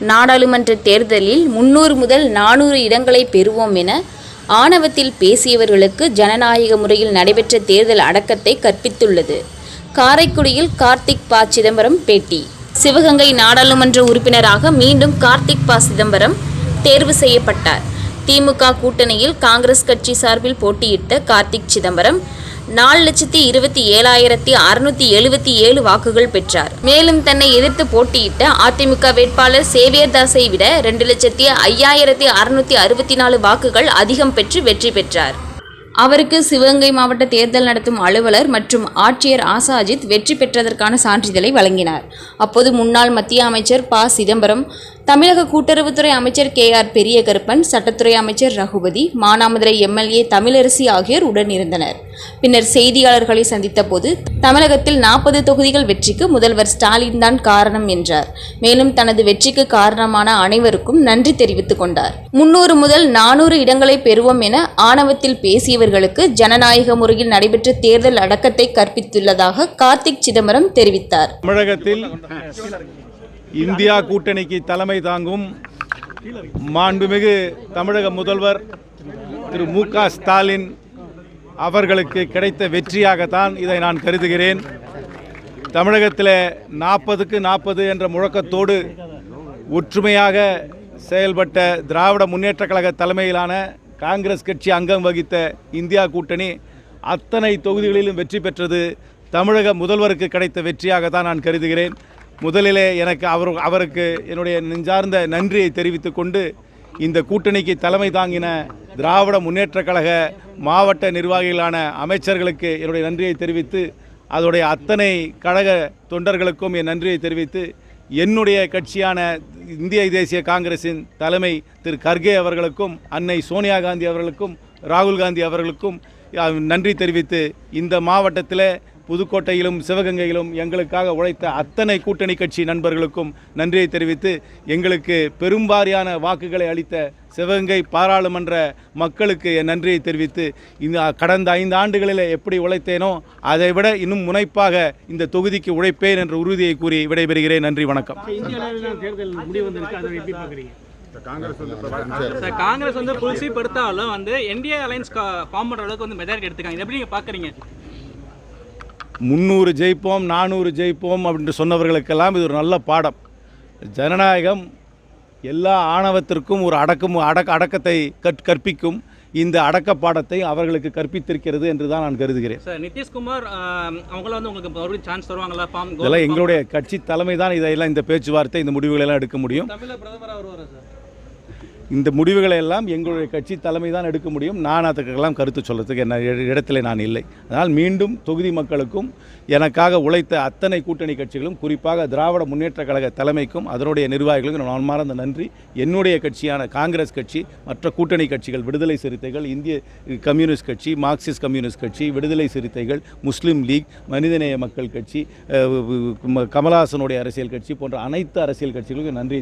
நாடாளுமன்ற தேர்தலில் முன்னூறு முதல் நானூறு இடங்களை பெறுவோம் என ஆணவத்தில் பேசியவர்களுக்கு ஜனநாயக முறையில் நடைபெற்ற தேர்தல் அடக்கத்தை கற்பித்துள்ளது. காரைக்குடியில் கார்த்திக் ப. சிதம்பரம் பேட்டி. சிவகங்கை நாடாளுமன்ற உறுப்பினராக மீண்டும் கார்த்திக் ப. சிதம்பரம் தேர்வு செய்யப்பட்டார். திமுக கூட்டணியில் காங்கிரஸ் கட்சி சார்பில் போட்டியிட்ட கார்த்திக் சிதம்பரம் நாலு லட்சத்தி இருபத்தி ஏழாயிரத்தி அறுநூத்தி எழுபத்தி ஏழு வாக்குகள் பெற்றார். மேலும் தன்னை எதிர்த்து போட்டியிட்ட அதிமுக வேட்பாளர் சேவியர் தாஸை விட ரெண்டு லட்சத்தி ஐயாயிரத்தி அறுநூத்தி அறுபத்தி நாலு வாக்குகள் அதிகம் பெற்று வெற்றி பெற்றார். அவருக்கு சிவகங்கை மாவட்ட தேர்தல் நடத்தும் அலுவலர் மற்றும் ஆட்சியர் ஆசா அஜித் வெற்றி பெற்றதற்கான சான்றிதழை வழங்கினார். அப்போது முன்னாள் மத்திய அமைச்சர் ப. சிதம்பரம் தமிழக கூட்டுறவுத்துறை அமைச்சர் கே. ஆர். பெரியகருப்பன் சட்டத்துறை அமைச்சர் ரகுபதி மானாமதுரை எம்எல்ஏ தமிழரசி ஆகியோர் உடனிருந்தனர் பின்னர் செய்தியாளர்களை சந்தித்த போது தமிழகத்தில் நாற்பது தொகுதிகள் வெற்றிக்கு முதல்வர் ஸ்டாலின் தான் காரணம் என்றார். மேலும் தனது வெற்றிக்கு காரணமான அனைவருக்கும் நன்றி தெரிவித்துக் கொண்டார். முன்னூறு முதல் நானூறு இடங்களை பெறுவோம் என ஆணவத்தில் இவர்களுக்கு ஜனநாயக முறையில் நடைபெற்ற தேர்தல் அடக்கத்தை கற்பித்துள்ளதாக கார்த்திக் சிதம்பரம் தெரிவித்தார். தமிழகத்தில் இந்தியா கூட்டணிக்கு தலைமை தாங்கும் மாண்புமிகு தமிழக முதல்வர் திரு மு க ஸ்டாலின் அவர்களுக்கு கிடைத்த வெற்றியாகத்தான் இதை நான் கருதுகிறேன். தமிழகத்தில் நாற்பதுக்கு நாற்பது என்ற முழக்கத்தோடு ஒற்றுமையாக செயல்பட்ட திராவிட முன்னேற்றக் கழக தலைமையிலான காங்கிரஸ் கட்சி அங்கம் வகித்த இந்தியா கூட்டணி அத்தனை தொகுதிகளிலும் வெற்றி பெற்றது. தமிழக முதல்வருக்கு கிடைத்த வெற்றியாக தான் நான் கருதுகிறேன். முதலிலே எனக்கு அவர் அவருக்கு என்னுடைய நெஞ்சார்ந்த நன்றியை தெரிவித்துக் கொண்டு இந்த கூட்டணிக்கு தலைமை தாங்கின திராவிட முன்னேற்றக் கழக மாவட்ட நிர்வாகிகளான அமைச்சர்களுக்கு என்னுடைய நன்றியை தெரிவித்து அதோடைய அத்தனை கழக தொண்டர்களுக்கும் என் நன்றியை தெரிவித்து என்னுடைய கட்சியான இந்திய தேசிய காங்கிரசின் தலைமை திரு கர்கே அவர்களுக்கும் அன்னை சோனியா காந்தி அவர்களுக்கும் ராகுல் காந்தி அவர்களுக்கும் நன்றி தெரிவித்து இந்த மாவட்டத்தில் புதுக்கோட்டையிலும் சிவகங்கையிலும் எங்களுக்காக உழைத்த அத்தனை கூட்டணி கட்சி நண்பர்களுக்கும் நன்றியை தெரிவித்து எங்களுக்கு பெரும்பாரியான வாக்குகளை அளித்த சிவகங்கை பாராளுமன்ற மக்களுக்கு என் நன்றியை தெரிவித்து இந்த கடந்த ஐந்து ஆண்டுகளில் எப்படி உழைத்தேனோ அதை விட இன்னும் முனைப்பாக இந்த தொகுதிக்கு உழைப்பேன் என்ற உறுதியை கூறி விடைபெறுகிறேன். நன்றி வணக்கம். காங்கிரஸ் வந்து புதுசி படுத்தாலும் வந்து என்டிஏ அலைன்ஸ் ஃபார்ம் பண்ணுற அளவுக்கு வந்து மெஜாரிட்டி எடுத்துக்காங்க. இதை எப்படி நீங்கள் பார்க்குறீங்க? முந்நூறு ஜெயிப்போம் நானூறு ஜெயிப்போம் அப்படின்ட்டு சொன்னவர்களுக்கெல்லாம் இது ஒரு நல்ல பாடம். ஜனநாயகம் எல்லா ஆணவத்திற்கும் ஒரு அடக்கம் அடக்க அடக்கத்தை கற் கற்பிக்கும் இந்த அடக்க பாடத்தை அவர்களுக்கு கற்பித்திருக்கிறது என்று தான் நான் கருதுகிறேன். சார் நிதிஷ்குமார் அவங்கள வந்து உங்களுக்கு மறுபடியும் சான்ஸ் தருவாங்களா? ஃபார்ம் இதெல்லாம் எங்களுடைய கட்சி தலைமை தான் இதையெல்லாம் இந்த பேச்சுவார்த்தை இந்த முடிவுகளை எல்லாம் எடுக்க முடியும். தமிழக பிரதமராக வருவாரா சார். இந்த முடிவுகளை எல்லாம் எங்களுடைய கட்சி தலைமை தான் எடுக்க முடியும். நான் அதுக்கெல்லாம் கருத்து சொல்கிறதுக்கு என்ன இடத்துல இடத்திலே நான் இல்லை. அதனால் மீண்டும் தொகுதி மக்களுக்கும் எனக்காக உழைத்த அத்தனை கூட்டணி கட்சிகளும் குறிப்பாக திராவிட முன்னேற்ற கழக தலைமைக்கும் அதனுடைய நிர்வாகிகளுக்கும் நான் மறந்த நன்றி. என்னுடைய கட்சியான காங்கிரஸ் கட்சி மற்ற கூட்டணி கட்சிகள் விடுதலை சிறுத்தைகள் இந்திய கம்யூனிஸ்ட் கட்சி மார்க்சிஸ்ட் கம்யூனிஸ்ட் கட்சி விடுதலை சிறுத்தைகள் முஸ்லீம் லீக் மனிதநேய மக்கள் கட்சி கமலஹாசனுடைய அரசியல் கட்சி போன்ற அனைத்து அரசியல் கட்சிகளுக்கும் நன்றி.